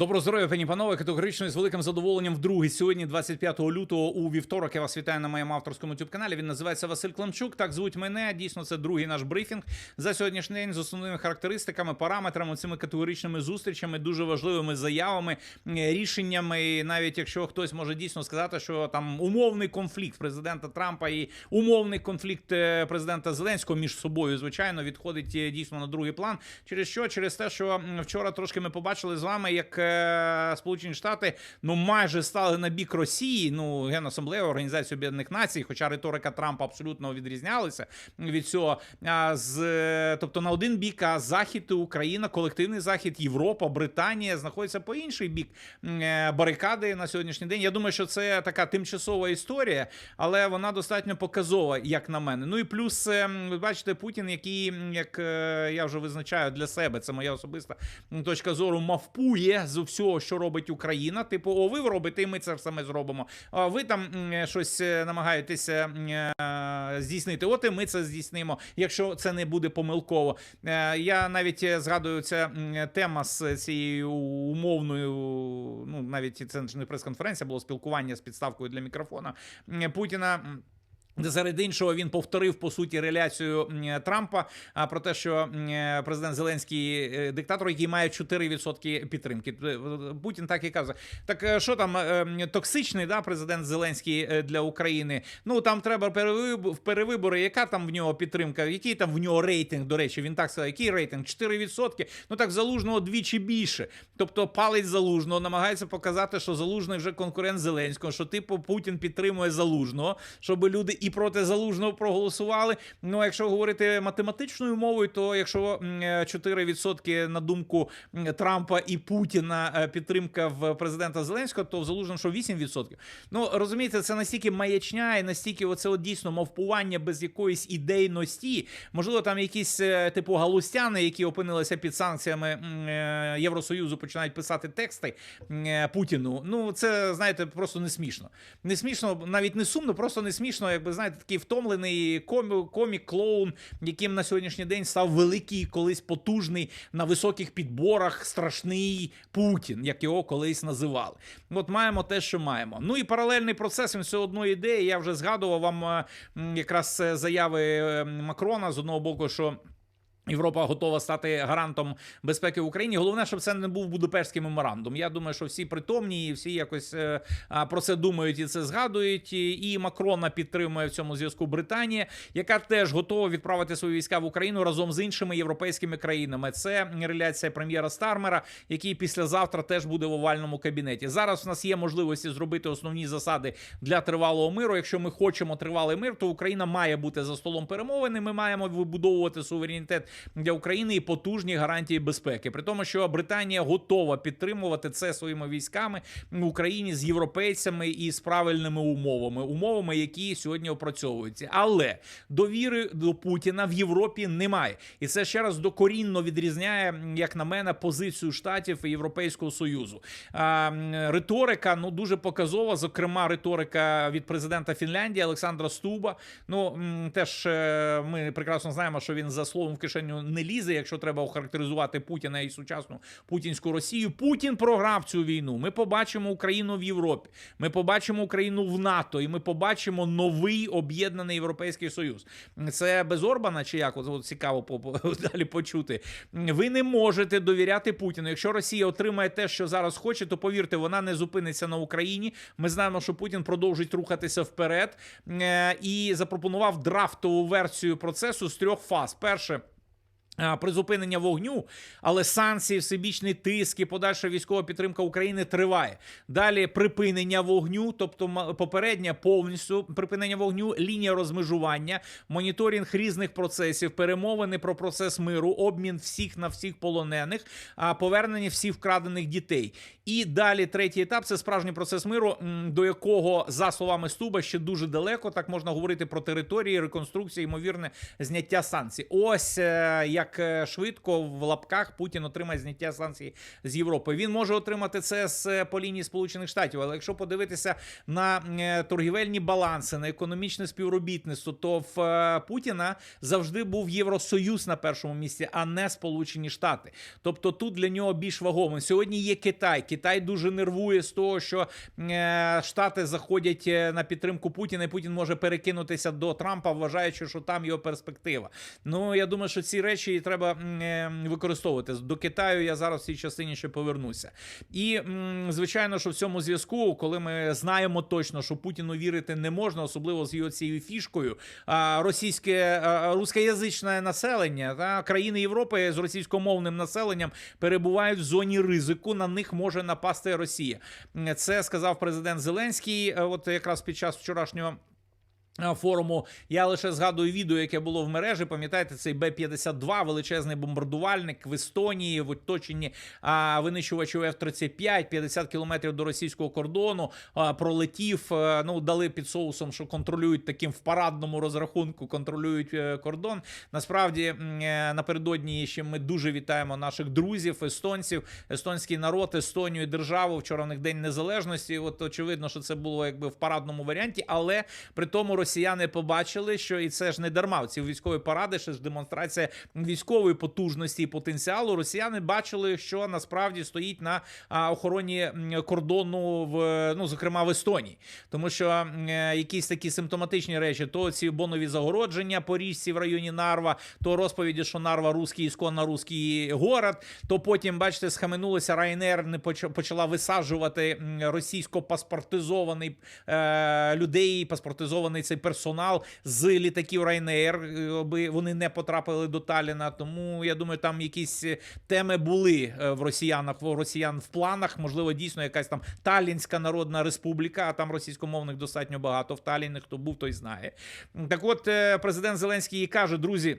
Доброго здоров'я, пані панове. Категорично з великим задоволенням вдруге сьогодні, 25 лютого, у вівторок. Я вас вітаю на моєму авторському youtube каналі. Він називається Василь Климчук. Так звуть мене. Дійсно, це другий наш брифінг за сьогоднішній день з основними характеристиками, параметрами, цими категоричними зустрічами, дуже важливими заявами, рішеннями. І навіть якщо хтось може дійсно сказати, що там умовний конфлікт президента Трампа і умовний конфлікт е, президента Зеленського між собою, звичайно, відходить е, дійсно на другий план. Через що? Через те, що вчора трошки ми побачили з вами, як е, Сполучені Штати ну майже стали на бік Росії, ну Генасамблею Організації Об'єднаних Націй, хоча риторика Трампа абсолютно відрізнялася від цього. З е, тобто на один бік, а захід і Україна, колективний захід, Європа, Британія знаходяться по інший бік е, барикади на сьогоднішній день. Я думаю, що це така тимчасова історія, але вона достатньо показова, як на мене. Ну і плюс, е, ви бачите, Путін, який, як е, я вже визначаю для себе, це моя особиста точка зору, мавпує з всього, що робить Україна. Типу, о, ви робите, і ми це саме зробимо. А ви там щось е, намагаєтеся е, здійснити. От і ми це здійснимо, якщо це не буде помилково. Е, Я навіть згадую ця тема з цією умовною. Ну навіть це не прес-конференція, було спілкування з підставкою для мікрофона Путіна. Серед іншого він повторив по суті реляцію Трампа про те, що е, президент Зеленський е, диктатор, який має 4% підтримки. Е, Путін так і каже: так що там токсичний да, президент Зеленський для України? Ну там треба перевиб- перевибори. Яка там в нього підтримка? Який там в нього рейтинг? До речі, він так сказав, який рейтинг? 4%? Ну так залужного двічі більше. Тобто палець залужного намагається показати, що залужний вже конкурент Зеленського, що типу Путін підтримує залужного, щоб люди і проти залужного проголосували. Ну, а якщо говорити математичною мовою, то якщо м, е, 4% на думку Трампа і Путіна е, підтримка в президента Зеленського, то в залужному що 8%. Ну розумієте, це настільки маячня і настільки оце от дійсно мавпування без якоїсь ідейності. Можливо, там якісь е, типу галустяни, які опинилися під санкціями Євросоюзу, починають писати тексти Путіну. Ну це знаєте, просто не смішно. Не смішно, навіть не сумно, просто не смішно, якби знаєте, такий втомлений комі- комік, клоун, яким на сьогоднішній день став великий, колись потужний на високих підборах страшний Путін, як його колись називали. От маємо те, що маємо. Ну і паралельний процес він все одно йде. Я вже згадував вам е, якраз е, заяви е, Макрона з одного боку, що. Європа готова стати гарантом безпеки Україні. Головне, щоб це не був Будапештський меморандум. Я думаю, що всі притомні і всі якось е, про це думають і це згадують. І Макрона підтримує в цьому зв'язку Британія, яка теж готова відправити свої війська в Україну разом з іншими європейськими країнами. Це реляція прем'єра Стармера, який післязавтра теж буде в овальному кабінеті. Зараз в нас є можливості зробити основні засади для тривалого миру. Якщо ми хочемо тривалий мир, то Україна має бути за столом перемовини. Ми маємо вибудовувати суверенітет для України і потужні гарантії безпеки. При тому, що Британія готова підтримувати це своїми військами в Україні з європейцями і з правильними умовами, умовами, які сьогодні опрацьовуються. Але довіри до Путіна в Європі немає, і це ще раз докорінно відрізняє, як на мене, позицію штатів і Європейського союзу. А, риторика ну дуже показова. Зокрема, риторика від президента Фінляндії Олександра Стуба. Ну теж е, ми прекрасно знаємо, що він за словом в кишеню не лізе, якщо треба охарактеризувати Путіна і сучасну путінську Росію. Путін програв цю війну. Ми побачимо Україну в Європі. Ми побачимо Україну в НАТО, і ми побачимо новий об'єднаний європейський союз. Це без Орбана чи як? От, цікаво по- далі почути. Ви не можете довіряти Путіну. Якщо Росія отримає те, що зараз хоче, то повірте, вона не зупиниться на Україні. Ми знаємо, що Путін продовжить рухатися вперед е, і запропонував драфтову версію процесу з трьох фаз. Перше. Призупинення вогню, але санкції, всебічний тиск і подальша військова підтримка України триває. Далі припинення вогню, тобто попереднє повністю припинення вогню, лінія розмежування, моніторинг різних процесів, перемовини про процес миру, обмін всіх на всіх полонених, повернення всіх вкрадених дітей. І далі третій етап це справжній процес миру, до якого, за словами Стуба, ще дуже далеко. Так можна говорити про території, реконструкцію, ймовірне зняття санкцій. Ось е, як е, швидко в лапках Путін отримає зняття санкцій з Європи. Він може отримати це з е, по лінії Сполучених Штатів. Але якщо подивитися на е, торгівельні баланси, на економічне співробітництво, то в Путіна завжди був Євросоюз на першому місці, а не Сполучені Штати. Тобто тут для нього більш вагомим. Сьогодні є Китай. Китай дуже нервує з того, що Штати заходять на підтримку Путіна, і Путін може перекинутися до Трампа, вважаючи, що там його перспектива. Ну я думаю, що ці речі треба м, е, використовувати. До Китаю я зараз в цій частині ще повернуся. І звичайно, що в цьому зв'язку, коли ми знаємо точно, що Путіну вірити не можна, особливо з його цією фішкою, російське рускоязичне населення та країни Європи з російськомовним населенням перебувають в зоні ризику. На них може напасти Росія. Це сказав президент Зеленський. е, От якраз під час вчорашнього. Е, Форуму я лише згадую відео, яке було в мережі. Пам'ятаєте, цей Б-52, величезний бомбардувальник в Естонії в оточенні а, винищувачів F-35, 50 кілометрів до російського кордону. А, пролетів. е, Ну дали під соусом, що контролюють таким в парадному розрахунку, контролюють е, кордон. Насправді е, напередодні ще ми дуже вітаємо наших друзів, естонців, естонський народ, Естонію, державу. Вчора в них день незалежності. От очевидно, що це було якби в парадному варіанті, але при тому росіяни побачили, що і це ж не дарма. Ці військові паради, ще ж демонстрація військової потужності і потенціалу. Росіяни бачили, що насправді стоїть на охороні кордону в ну, зокрема в Естонії, тому що е, якісь такі симптоматичні речі, то ці бонові загородження по річці в районі Нарва, то розповіді, що Нарва русський ісконно русський город. То потім, бачите, схаменулося Ryanair не почала висаджувати російсько-паспортизований е, людей, паспортизований цей персонал з літаків Ryanair, е, аби вони не потрапили до Таліна. Тому я думаю, там якісь е, теми були е, в росіянах, в росіян в планах. Можливо, дійсно якась там Талінська Народна Республіка, а там російськомовних достатньо багато в Таліні. Хто був, той знає. Так, от президент Зеленський і каже, друзі.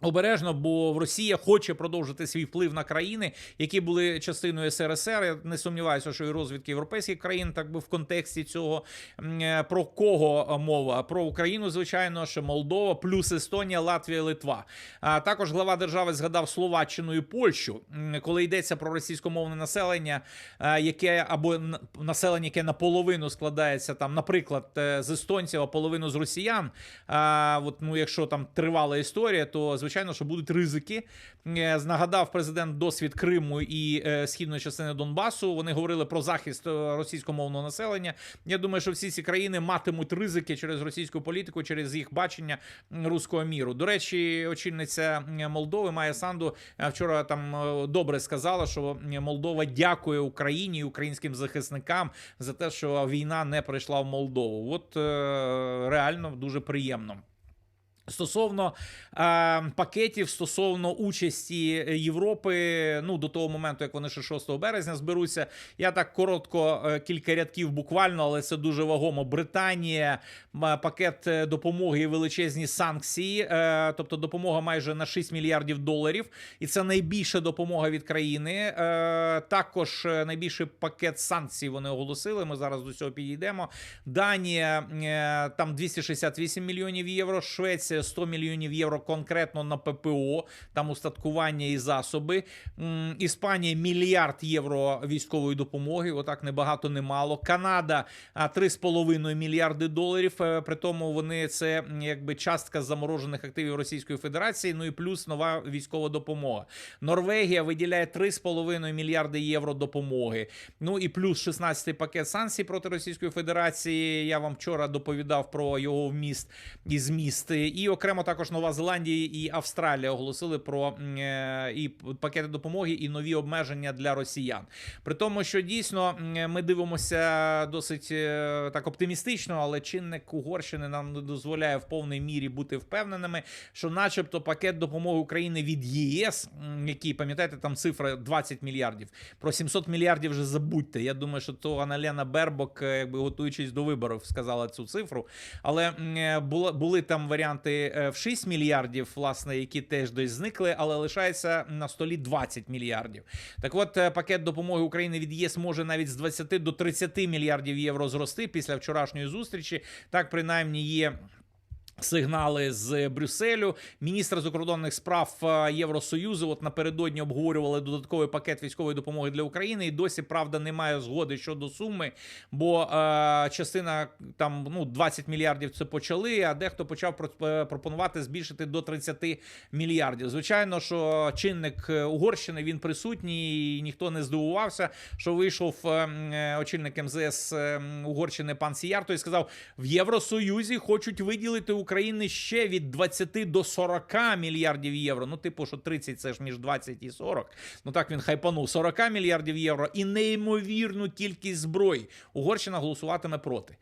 Обережно, бо Росія хоче продовжити свій вплив на країни, які були частиною СРСР. Я не сумніваюся, що і розвідки європейських країн, так би в контексті цього е, про кого мова? Про Україну, звичайно, що Молдова, плюс Естонія, Латвія, Литва. А також глава держави згадав Словаччину і Польщу, коли йдеться про російськомовне населення, е, яке або населення, яке наполовину складається там, наприклад, е, з естонців, а половину з росіян. А, от, ну, якщо там тривала історія, то звичайно, що будуть ризики. Е, Нагадав президент досвід Криму і е, східної частини Донбасу. Вони говорили про захист е, російськомовного населення. Я думаю, що всі ці країни матимуть ризики через російську політику, через їх бачення руського міру. До речі, очільниця Молдови Майя Санду вчора там добре сказала, що Молдова дякує Україні і українським захисникам за те, що війна не прийшла в Молдову. От реально дуже приємно. Стосовно е, пакетів, стосовно участі Європи, ну до того моменту, як вони ще 6 березня зберуться, я так коротко е, кілька рядків буквально, але це дуже вагомо. Британія, м, пакет е, допомоги і величезні санкції, е, тобто допомога майже на 6 мільярдів доларів, і це найбільша допомога від країни. Е, також е, найбільший пакет санкцій вони оголосили. Ми зараз до цього підійдемо. Данія е, там 268 мільйонів євро, Швеція 100 мільйонів євро конкретно на ППО, там устаткування і засоби. Іспанія мільярд євро військової допомоги. Отак не багато, не мало. Канада 3,5 мільярди доларів. Е, При тому вони це якби частка заморожених активів Російської Федерації. Ну і плюс нова військова допомога. Норвегія виділяє 3,5 мільярди євро допомоги. Ну і плюс 16-й пакет санкцій проти Російської Федерації. Я вам вчора доповідав про його вміст і зміст. І окремо також Нова Зеландія і Австралія оголосили про е, і пакети допомоги, і нові обмеження для росіян. При тому, що дійсно ми дивимося досить е, так оптимістично, але чинник Угорщини нам не дозволяє в повній мірі бути впевненими, що, начебто, пакет допомоги України від ЄС, який пам'ятаєте, там цифра 20 мільярдів. Про 700 мільярдів вже забудьте. Я думаю, що то Аналена Бербок, е, якби готуючись до виборів, сказала цю цифру. Але були там варіанти е, в 6 мільярдів, власне, які теж десь зникли, але лишається на столі 20 мільярдів. Так от е, пакет допомоги України від ЄС може навіть з 20 до 30 мільярдів євро зрости після вчорашньої зустрічі. Так принаймні є. Сигнали з Брюсселю. Міністр закордонних справ е, Євросоюзу от напередодні обговорювали додатковий пакет військової допомоги для України. І досі правда немає згоди щодо суми, бо е, частина там ну 20 мільярдів це почали. А дехто почав е, пропонувати збільшити до 30 мільярдів. Звичайно, що чинник е, Угорщини він присутній, і ніхто не здивувався, що вийшов очільник МЗС Угорщини пан Сіярто і сказав: в Євросоюзі хочуть виділити Україні ще від 20 до 40 мільярдів євро. Ну, типу, що 30 це ж між 20 і 40. Ну так він хайпанув 40 мільярдів євро і неймовірну кількість зброї. Угорщина голосуватиме проти.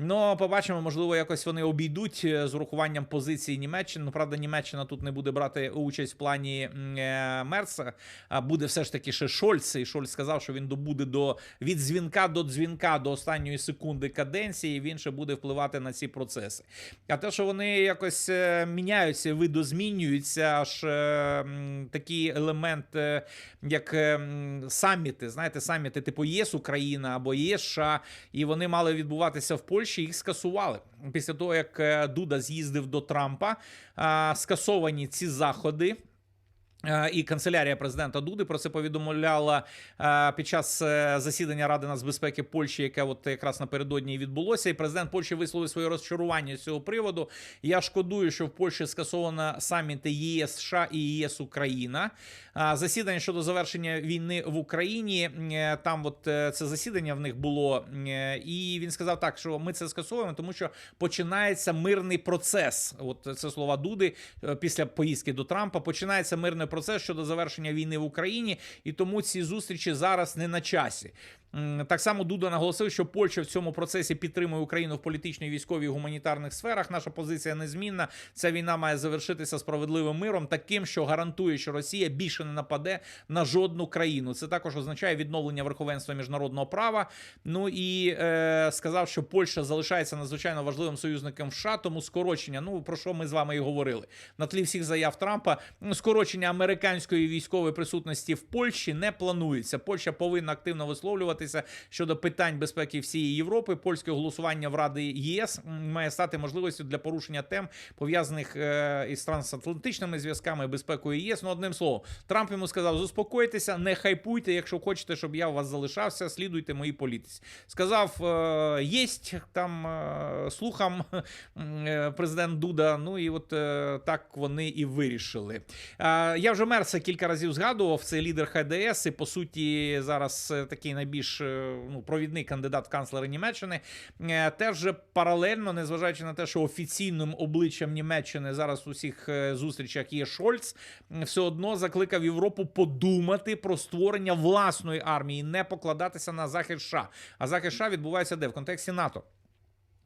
Ну, побачимо, можливо, якось вони обійдуть е, з урахуванням позиції Німеччини. Ну, правда, Німеччина тут не буде брати участь в плані е, Мерса. А буде все ж таки ще Шольц. І Шольц сказав, що він добуде до від дзвінка до дзвінка до останньої секунди каденції. Він ще буде впливати на ці процеси. А те, що вони якось е, міняються, видозмінюються, аж такий елемент, як саміти. Знаєте, саміти типу ЄС Україна або ЄС США, і вони мали відбуватися в Польщі. Їх скасували після того, як е, Дуда з'їздив до Трампа. Скасовані ці заходи. Е, І канцелярія президента Дуди про це повідомляла е, під час е, засідання Ради нацбезпеки Польщі, яке от якраз напередодні відбулося. І президент Польщі висловив своє розчарування з цього приводу. Я шкодую, що в Польщі скасовано саміти ЄС США і ЄС Україна. Засідання щодо завершення війни в Україні. Там, от це засідання в них було, і він сказав так, що ми це скасовуємо, тому що починається мирний процес. От це слова Дуди після поїздки до Трампа. Починається мирний процес щодо завершення війни в Україні, і тому ці зустрічі зараз не на часі. Так само Дуда наголосив, що Польща в цьому процесі підтримує Україну в політичній, військовій і гуманітарних сферах. Наша позиція незмінна. Ця війна має завершитися справедливим миром, таким, що гарантує, що Росія більше не нападе на жодну країну. Це також означає відновлення верховенства міжнародного права. Ну і е, сказав, що Польща залишається надзвичайно важливим союзником США, тому скорочення. Ну про що ми з вами і говорили на тлі всіх заяв Трампа. ну, Скорочення американської військової присутності в Польщі не планується. Польща повинна активно висловлюватися щодо питань безпеки всієї Європи. Польське голосування в Ради ЄС має стати можливістю для порушення тем пов'язаних е, із трансатлантичними зв'язками, безпекою ЄС. Ну одним словом, Трамп йому сказав: заспокойтеся, не хайпуйте. Якщо хочете, щоб я у вас залишався, слідуйте моїй політиці. Сказав, е, єсть там е, слухам президент Дуда. Ну і от так вони і вирішили. Я вже Мерса кілька разів згадував. Це лідер ХДС, і по суті зараз такий найбільш е, ну, провідний кандидат в канцлери Німеччини. Е, Теж паралельно, незважаючи на те, що офіційним обличчям Німеччини зараз у всіх е, зустрічах є Шольц, все одно закликав Європу подумати про створення власної армії, не покладатися на захист США. А захист США відбувається де в контексті НАТО.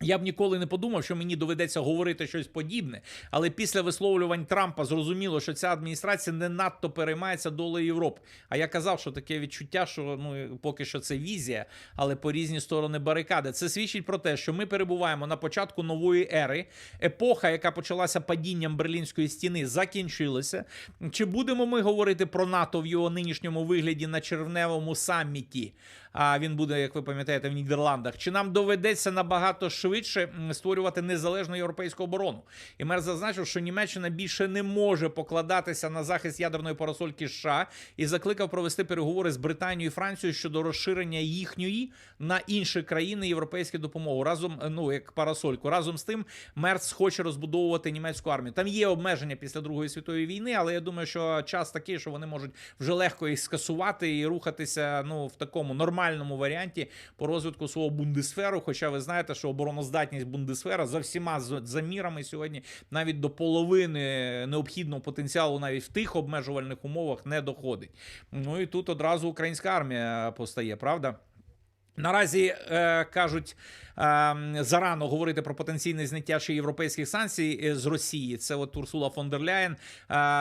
Я б ніколи не подумав, що мені доведеться говорити щось подібне, але після висловлювань Трампа зрозуміло, що ця адміністрація не надто переймається долею Європи. А я казав, що таке відчуття, що ну поки що це візія, але по різні сторони барикади. Це свідчить про те, що ми перебуваємо на початку нової ери. Епоха, яка почалася падінням Берлінської стіни, закінчилася. Чи будемо ми говорити про НАТО в його нинішньому вигляді на червневому саміті? А він буде, як ви пам'ятаєте, в Нідерландах. Чи нам доведеться набагато швидше створювати незалежну європейську оборону? І мер зазначив, що Німеччина більше не може покладатися на захист ядерної парасольки США і закликав провести переговори з Британією і Францією щодо розширення їхньої на інші країни європейську допомогу. Разом ну як парасольку. Разом з тим, Мерц хоче розбудовувати німецьку армію. Там є обмеження після Другої світової війни, але я думаю, що час такий, що вони можуть вже легко їх скасувати і рухатися ну в такому нормальному варіанті по розвитку свого бундесферу. Хоча ви знаєте, що обороноздатність бундесфера за всіма замірами сьогодні навіть до половини необхідного потенціалу, навіть в тих обмежувальних умовах, не доходить. Ну і тут одразу українська армія постає, правда? Наразі е, кажуть е, зарано говорити про потенційне зняття ще європейських санкцій е, з Росії. Це от Урсула фон дер Ляєн.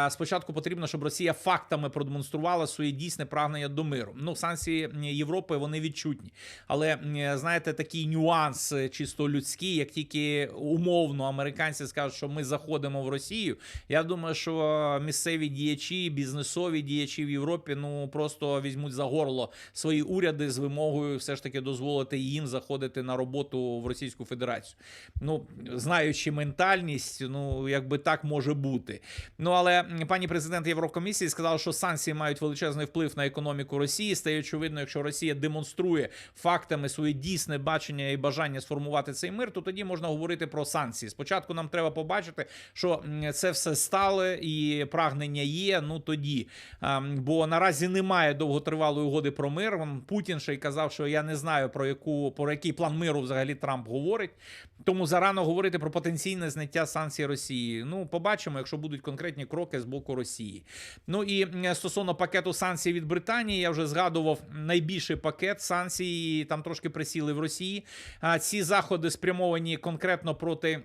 Спочатку потрібно, щоб Росія фактами продемонструвала своє дійсне прагнення до миру. Ну, санкції Європи вони відчутні, але знаєте, такий нюанс чисто людський, як тільки умовно американці скажуть, що ми заходимо в Росію. Я думаю, що місцеві діячі, бізнесові діячі в Європі ну просто візьмуть за горло свої уряди з вимогою все ж таки дозволити їм заходити на роботу в Російську Федерацію. Ну, знаючи ментальність, ну якби так може бути. Ну але пані президент Єврокомісії сказала, що санкції мають величезний вплив на економіку Росії. Стає очевидно, якщо Росія демонструє фактами своє дійсне бачення і бажання сформувати цей мир, то тоді можна говорити про санкції. Спочатку нам треба побачити, що це все стале і прагнення є. Ну тоді, бо наразі немає довготривалої угоди про мир. Путін ще й казав, що я не знаю про яку про який план миру взагалі Трамп говорить. Тому зарано говорити про потенційне зняття санкцій Росії. Ну, побачимо, якщо будуть конкретні кроки з боку Росії. Ну і стосовно пакету санкцій від Британії, я вже згадував найбільший пакет санкцій. Там трошки присіли в Росії. А ці заходи спрямовані конкретно проти.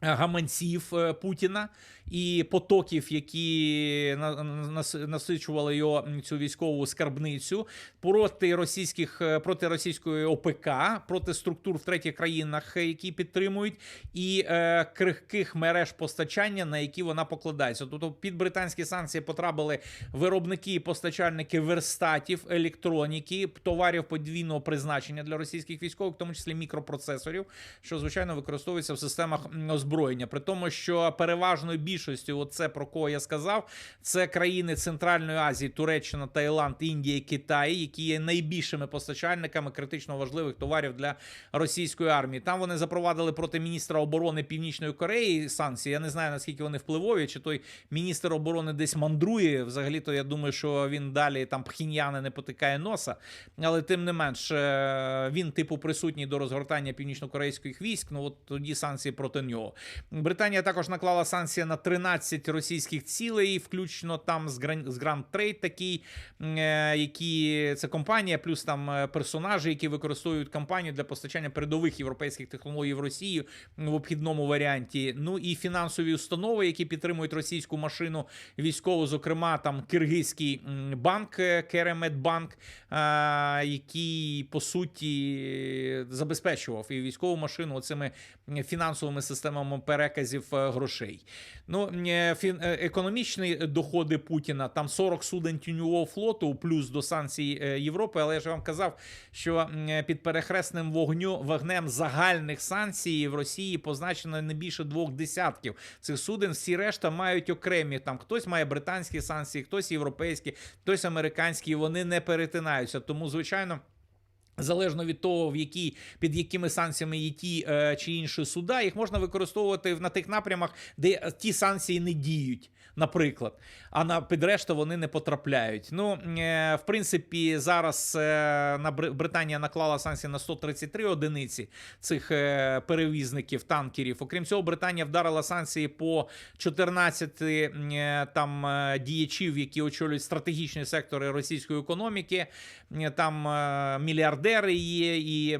Гаманців е, Путіна і потоків, які на- нас- насичували його цю військову скарбницю проти російських е, проти російської ОПК, проти структур в третіх країнах, е, які підтримують, і е, крихких мереж постачання, на які вона покладається. Тобто під британські санкції потрапили виробники і постачальники верстатів, електроніки, товарів подвійного призначення для російських військових, в тому числі мікропроцесорів, що звичайно використовується в системах озброєння. При тому, що переважно переважною більшістю, оце про кого я сказав, це країни Центральної Азії, Туреччина, Таїланд, Індія, Китай, які є найбільшими постачальниками критично важливих товарів для російської армії. Там вони запровадили проти міністра оборони Північної Кореї санкції. Я не знаю наскільки вони впливові, чи той міністр оборони десь мандрує. Взагалі, то я думаю, що він далі там пхіньяни не потикає носа. Але тим не менш, е, він типу присутній до розгортання північно-корейських військ. Ну от тоді санкції проти нього. Британія також наклала санкції на 13 російських цілей, включно там з Гран- з Grand Trade такий, е, які це компанія, плюс там е, персонажі, які використовують компанію для постачання передових європейських технологій в Росію в обхідному варіанті. Ну і фінансові установи, які підтримують російську машину військову, зокрема там киргизький банк е, Кереметбанк, який по суті забезпечував і військову машину оцими фінансовими системами переказів грошей. Ну е, фін- е, економічні доходи Путіна там 40 суден тіньового флоту, плюс до санкцій е, Європи. Але я ж вам казав, що е, під перехресним вогню вогнем загальних санкцій в Росії позначено не більше двох десятків цих суден. Всі решта мають окремі там. Хтось має британські санкції, хтось європейські, хтось американські. Вони не перетинаються. Тому, звичайно. Залежно від того, в які під якими санкціями є ті е, чи інші суда, їх можна використовувати на тих напрямах, де ті санкції не діють, наприклад. А на підрешту вони не потрапляють. Ну, е, в принципі, зараз е, на Бри- Британія наклала санкції на 133 одиниці цих е, перевізників танкерів. Окрім цього, Британія вдарила санкції по 14 е, там діячів, які очолюють стратегічні сектори російської економіки. Там мільярдери є, і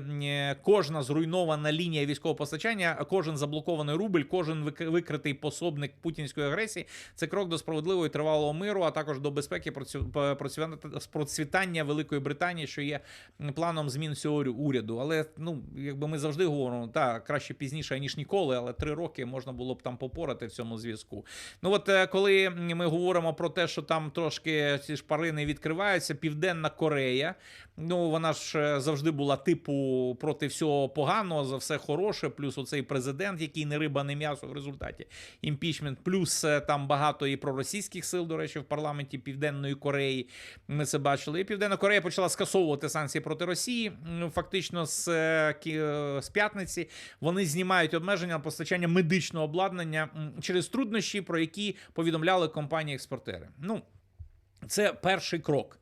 кожна зруйнована лінія військового постачання, кожен заблокований рубль, кожен вик- викритий пособник путінської агресії. Це крок до справедливого і тривалого миру, а також до безпеки процвітання Великої Британії, що є планом змін цього уряду. Але ну, якби ми завжди говоримо, так, краще пізніше ніж ніколи, але три роки можна було б там попорати в цьому зв'язку. Ну от е, коли ми говоримо про те, що там трошки ці шпарини відкриваються, Південна Корея. Ну вона ж е, завжди була типу проти всього поганого, за все хороше. Плюс оцей президент, який не риба, не м'ясо в результаті імпічмент. Плюс е, там багато і проросійських сил, до речі, в парламенті Південної Кореї. Ми це бачили. І Південна Корея почала скасовувати санкції проти Росії. Фактично, з, е, з п'ятниці вони знімають обмеження на постачання медичного обладнання через труднощі, про які повідомляли компанії-експортери. Ну, це перший крок.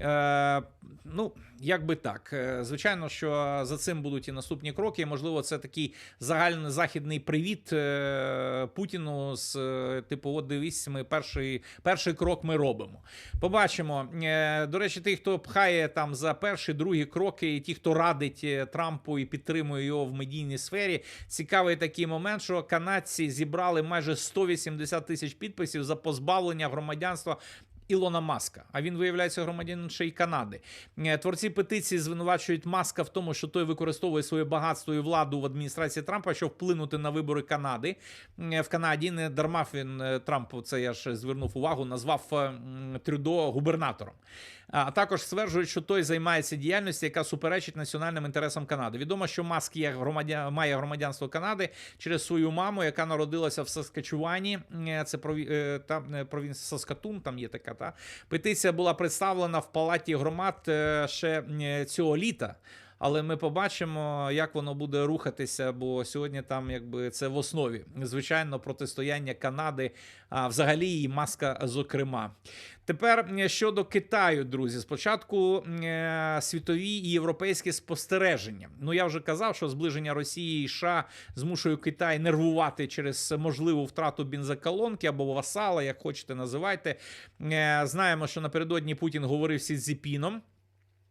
Е, ну, як би так. Е, Звичайно, що за цим будуть і наступні кроки. Можливо, це такий загальний західний привіт е, Путіну з е, типу: от дивись, ми перший, перший крок ми робимо. Побачимо. До речі, ті, хто пхає там за перші, другі кроки, і ті, хто радить Трампу і підтримує його в медійній сфері, цікавий такий момент, що канадці зібрали майже 180 тисяч підписів за позбавлення громадянства Ілона Маска, а він виявляється громадянин ще й Канади. Е, Творці петиції звинувачують Маска в тому, що той використовує своє багатство і владу в адміністрації Трампа, щоб вплинути на вибори Канади Е, в Канаді. Не дарма він е, Трамп, це я ж звернув увагу, назвав Трюдо губернатором. А також стверджують, що той займається діяльністю, яка суперечить національним інтересам Канади. Відомо, що Маск є громадян, має громадянство Канади через свою маму, яка народилася в Саскачувані. Це е, там е, провінція Саскатун, там є така та петиція була представлена в палаті громад е, ще цього літа. Але ми побачимо, як воно буде рухатися, бо сьогодні там якби це в основі. Звичайно, протистояння Канади, а взагалі і маска, зокрема. Тепер е, щодо Китаю, друзі, спочатку е, світові і європейські спостереження. Ну я вже казав, що зближення Росії і США змушує Китай нервувати через можливу втрату бензоколонки або васала, як хочете називайте. Е, Знаємо, що напередодні Путін говорив зі Зіпіном.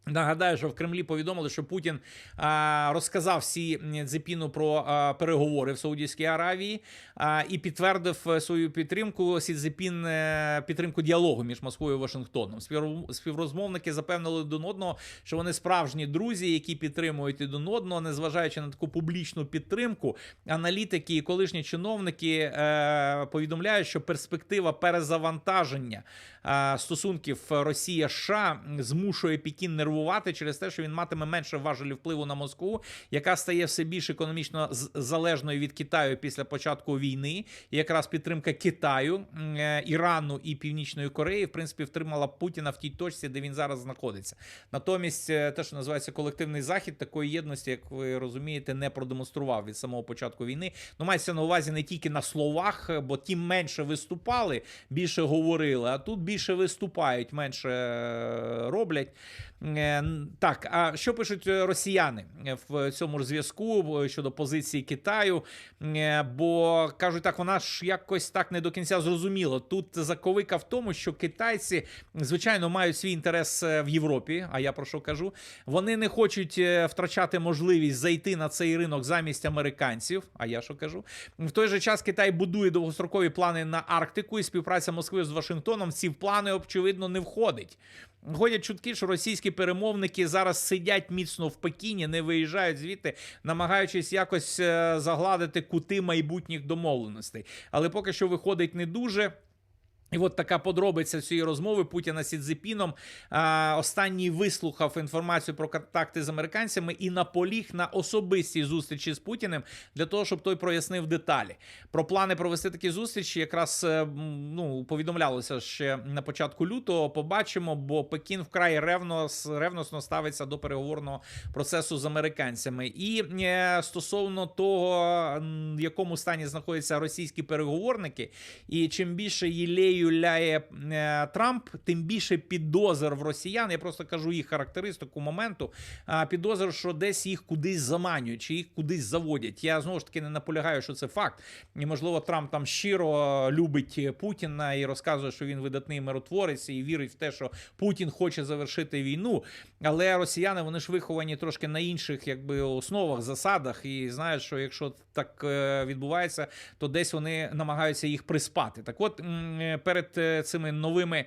Нагадаю, що в Кремлі повідомили, що Путін а, розказав всі Дзепіну про а, переговори в Саудівській Аравії а, і підтвердив е, свою підтримку. Сі Цзепін е, підтримку діалогу між Москвою і Вашингтоном. Співрозм- Співрозмовники запевнили один одного, що вони справжні друзі, які підтримують один одного, незважаючи на таку публічну підтримку. Аналітики і колишні чиновники е, повідомляють, що перспектива перезавантаження е, стосунків Росія США змушує Пекін нервувати через те, що він матиме менше важелів впливу на Москву, яка стає все більш економічно залежною від Китаю після початку війни. І якраз підтримка Китаю, е, Ірану і Північної Кореї, в принципі, втримала Путіна в тій точці, де він зараз знаходиться. Натомість, е, те, що називається колективний захід, такої єдності, як ви розумієте, не продемонстрував від самого початку війни. Ну, мається на увазі не тільки на словах, бо ті менше виступали, більше говорили, а тут більше виступають, менше е, роблять. Е, Так, а що пишуть е, росіяни е, в цьому зв'язку щодо позиції Китаю? Бо кажуть, так вона ж якось так не до кінця зрозуміла. Тут заковика в тому, що китайці, звичайно, мають свій інтерес в Європі. А я про що кажу? Вони не хочуть втрачати можливість зайти на цей ринок замість американців. А я що кажу? В той же час Китай будує довгострокові плани на Арктику, і співпраця Москви з Вашингтоном ці плани, очевидно, не входить. Ходять чутки, що російські перемовники зараз сидять міцно в Пекіні, не виїжджають звідти, намагаючись якось е, загладити кути майбутніх домовленостей. Але поки що виходить не дуже. І от така подробиця цієї розмови Путіна з Цзепіном. Останній вислухав інформацію про контакти з американцями і наполіг на особистій зустрічі з Путіним для того, щоб той прояснив деталі. Про плани провести такі зустрічі якраз е, ну, повідомлялося ще на початку лютого. Побачимо, бо Пекін вкрай ревно, ревносно ставиться до переговорного процесу з американцями. І е, стосовно того, в якому стані знаходяться російські переговорники, і чим більше їлею ляє е, Трамп, тим більше підозр в росіян. Я просто кажу їх характеристику моменту. Підозр, що десь їх кудись заманюють, чи їх кудись заводять. Я знову ж таки не наполягаю, що це факт. І можливо, Трамп там щиро любить Путіна і розказує, що він видатний миротворець і вірить в те, що Путін хоче завершити війну. Але росіяни вони ж виховані трошки на інших якби основах, засадах, і знають, що якщо так е, відбувається, то десь вони намагаються їх приспати. Так, от перед е, цими новими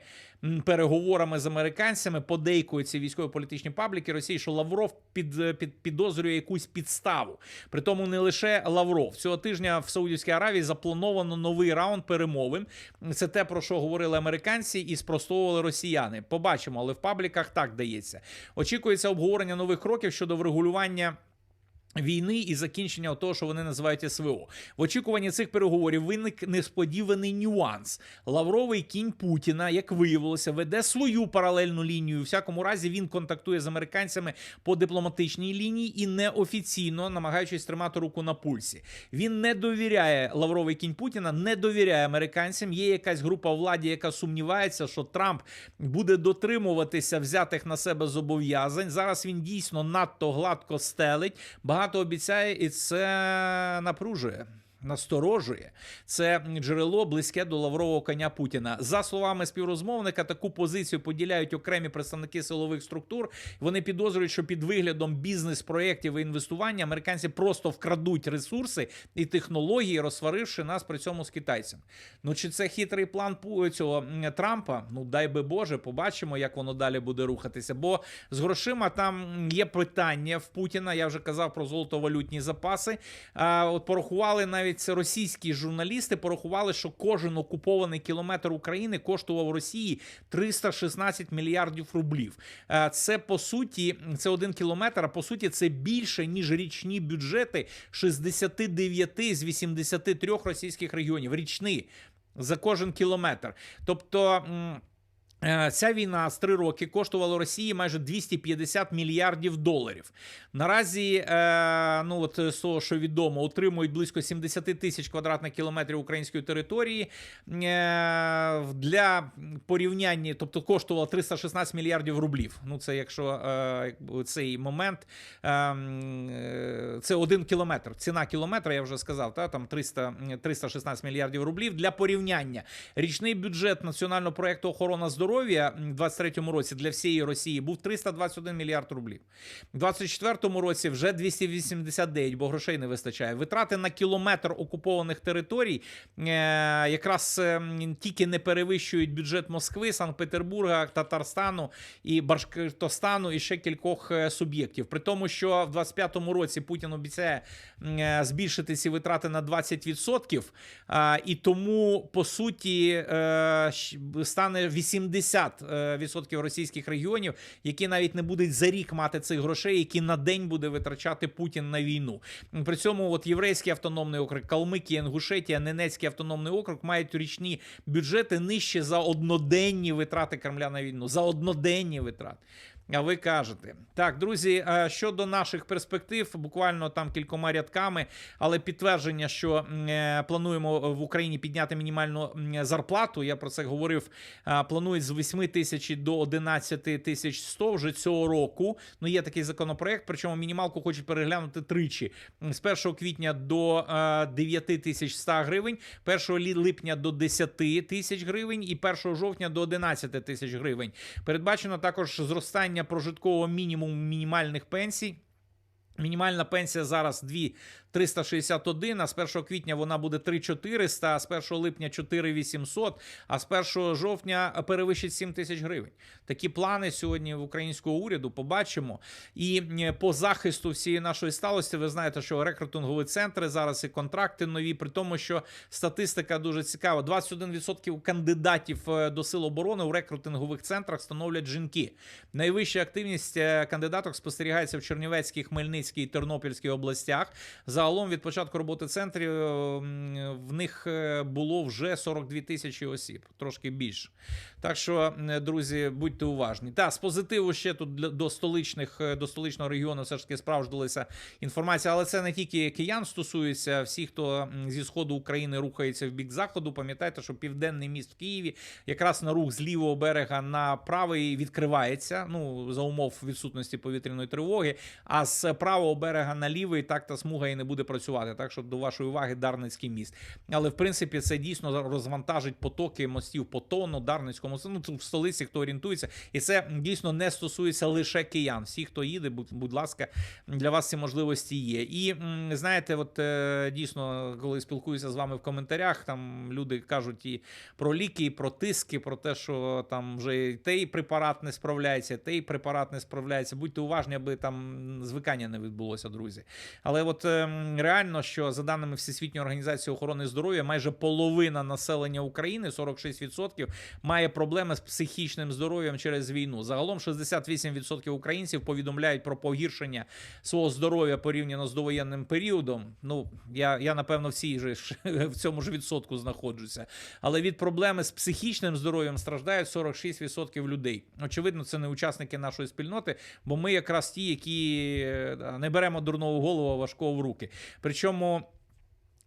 переговорами з американцями подейкують ці військово-політичні пабліки Росії, що Лавров під, е, під підозрює якусь підставу. Притому не лише Лавров цього тижня в Саудівській Аравії заплановано новий раунд перемовин. Це те про що говорили американці і спростовували росіяни. Побачимо, але в пабліках так дається. Очікується обговорення нових кроків щодо врегулювання. Війни і закінчення того, що вони називають СВО. В очікуванні цих переговорів виник несподіваний нюанс. Лавровий кінь Путіна, як виявилося, веде свою паралельну лінію. У всякому разі, він контактує з американцями по дипломатичній лінії і неофіційно намагаючись тримати руку на пульсі. Він не довіряє Лавровий кінь Путіна, не довіряє американцям. Є якась група владі, яка сумнівається, що Трамп буде дотримуватися взятих на себе зобов'язань. Зараз він дійсно надто гладко стелить багато обіцяє, і це напружує. Насторожує, це джерело близьке до лаврового коня Путіна. За словами співрозмовника, таку позицію поділяють окремі представники силових структур. Вони підозрюють, що під виглядом бізнес-проєктів і інвестування американці просто вкрадуть ресурси і технології, розсваривши нас при цьому з китайцями. Ну чи це хитрий план цього Трампа? Ну дай би Боже, побачимо, як воно далі буде рухатися. Бо з грошима там є питання в Путіна. Я вже казав про золотовалютні запаси. А, от порахували навіть це російські журналісти. Порахували, що кожен окупований кілометр України коштував Росії 316 мільярдів рублів. Це по суті, це один кілометр. А по суті, це більше ніж річні бюджети 69 з 83 російських регіонів. Річні за кожен кілометр. Тобто. Е, Ця війна з три роки коштувала Росії майже 250 мільярдів доларів. Наразі, е, ну от з того, що відомо, отримують близько 70 тисяч квадратних кілометрів української території. Е, Для порівняння, тобто коштувало 316 мільярдів рублів. Ну це якщо е, цей момент, е, м, е, це один кілометр. Ціна кілометра, я вже сказав, та там 300, 316 мільярдів рублів. Для порівняння річний бюджет національного проекту охорона здоров'я м, в 23-му році для всієї Росії був 321 мільярд рублів. У 24-му році вже 289, бо грошей не вистачає. Витрати на кілометр окупованих територій е, якраз е, тільки не перевищують бюджет Москви, Санкт-Петербурга, Татарстану і Башкортостану і ще кількох е, суб'єктів. При тому, що в 25-му році Путін обіцяє збільшити ці витрати на 20%, а, і тому по суті стане 80% російських регіонів, які навіть не будуть за рік мати цих грошей, які на день буде витрачати Путін на війну. При цьому от єврейський автономний округ, Калмикія, Інгушетія, Ненецький автономний округ мають річні бюджети нижче за одноденні витрати Кремля на війну. За одноденні витрати. А ви кажете, так, друзі, е, щодо наших перспектив, буквально там кількома рядками, але підтвердження, що е, плануємо в Україні підняти мінімальну зарплату. Я про це говорив. е, Планують з 8 тисяч до 11 тисяч 100 вже цього року. Ну є такий законопроект. Причому мінімалку хочуть переглянути тричі з 1 квітня до е, 9 тисяч 100 гривень, 1 липня до 10 тисяч гривень і 1 жовтня до 11 тисяч гривень. Передбачено також зростання прожиткового мінімуму мінімальних пенсій. Мінімальна пенсія зараз 2,361, а з 1 квітня вона буде 3,400, а з 1 липня 4,800, а з 1 жовтня перевищить 7 тисяч гривень. Такі плани сьогодні в українського уряду побачимо. І е, по захисту всієї нашої сталості, ви знаєте, що рекрутингові центри зараз і контракти нові, при тому, що статистика дуже цікава. 21% кандидатів е, до сил оборони у рекрутингових центрах становлять жінки. Найвища активність е, кандидаток спостерігається в Чернівецькій, Хмельницькій і Тернопільській областях. Загалом від початку роботи центрів е, в них е, було вже 42 тисячі осіб, трошки більше. Так що, друзі, будьте уважні. Та з позитиву ще тут до столичних е, до столичного регіону все ж таки справждалася інформація, але це не тільки киян стосується. Всі, хто зі сходу України рухається в бік заходу, пам'ятайте, що південний міст в Києві якраз на рух з лівого берега на правий відкривається. Ну за умов відсутності повітряної тривоги. А з правого берега на лівий так та смуга і не буде працювати. Так що до вашої уваги Дарницький міст. Але в принципі це дійсно розвантажить потоки мостів по тону, Дарницькому ну, в столиці, хто орієнтується, і це дійсно не стосується лише киян. Всі, хто їде, будь, будь ласка, для вас ці можливості є. І знаєте, от е, дійсно, коли спілкуюся з вами в коментарях, там люди кажуть і про ліки, і про тиски, про те, що там вже той препарат не справляється, той препарат не справляється. Будьте уважні, аби там звикання не відбулося, друзі. Але от ем, реально, що за даними Всесвітньої організації охорони здоров'я, майже половина населення України, 46%, має проблеми з психічним здоров'ям через війну. Загалом 68% українців повідомляють про погіршення свого здоров'я порівняно з довоєнним періодом. Ну я, я напевно в цій же ж- в цьому ж відсотку знаходжуся. Але від проблеми з психічним здоров'ям страждають 46% людей. Очевидно, це не учасники нашої спільноти, бо ми якраз ті, які е, не беремо дурного голову, важкого в руки. Причому.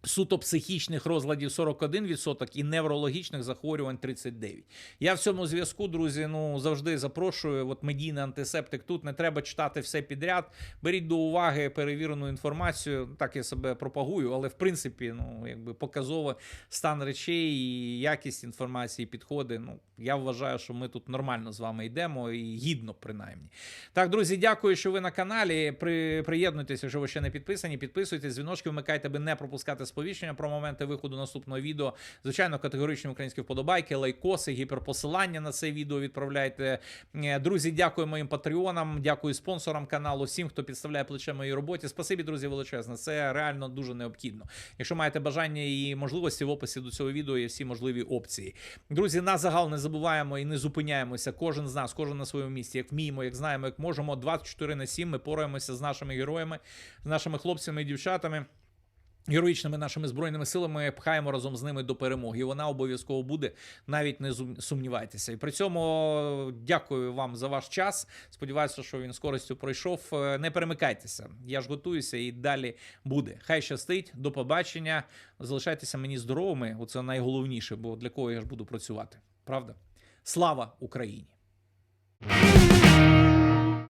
Суто психічних розладів 41% і неврологічних захворювань 39%. Я в цьому зв'язку, друзі, ну завжди запрошую. От медійний антисептик тут не треба читати все підряд. Беріть до уваги перевірену інформацію. Так я себе пропагую, але в принципі, ну якби показово стан речей і якість інформації, підходи. Ну я вважаю, що ми тут нормально з вами йдемо і гідно, принаймні. Так, друзі, дякую, що ви на каналі. При, приєднуйтеся, якщо ви ще не підписані. Підписуйтесь, дзвіночки вмикайте, аби не пропускати сповіщення про моменти виходу наступного відео. Звичайно, категоричні українські вподобайки, лайкоси, гіперпосилання на це відео відправляйте. Е, Друзі, дякую моїм патреонам, дякую спонсорам каналу, всім, хто підставляє плече моїй роботі. Спасибі, друзі, величезне. Це реально дуже необхідно. Якщо маєте бажання і можливості в описі до цього відео є всі можливі опції. Друзі, на загал не забуваємо і не зупиняємося. Кожен з нас, кожен на своєму місці, як вміємо, як знаємо, як можемо. 24 на 7 ми пораємося з нашими героями, з нашими хлопцями і дівчатами. Героїчними нашими збройними силами пхаємо разом з ними до перемоги. І вона обов'язково буде, навіть не сумнівайтеся. І при цьому дякую вам за ваш час. Сподіваюся, що він з користю пройшов. Е, Не перемикайтеся. Я ж готуюся і далі буде. Хай щастить, до побачення. Залишайтеся мені здоровими. Оце найголовніше, бо для кого я ж буду працювати. Правда? Слава Україні!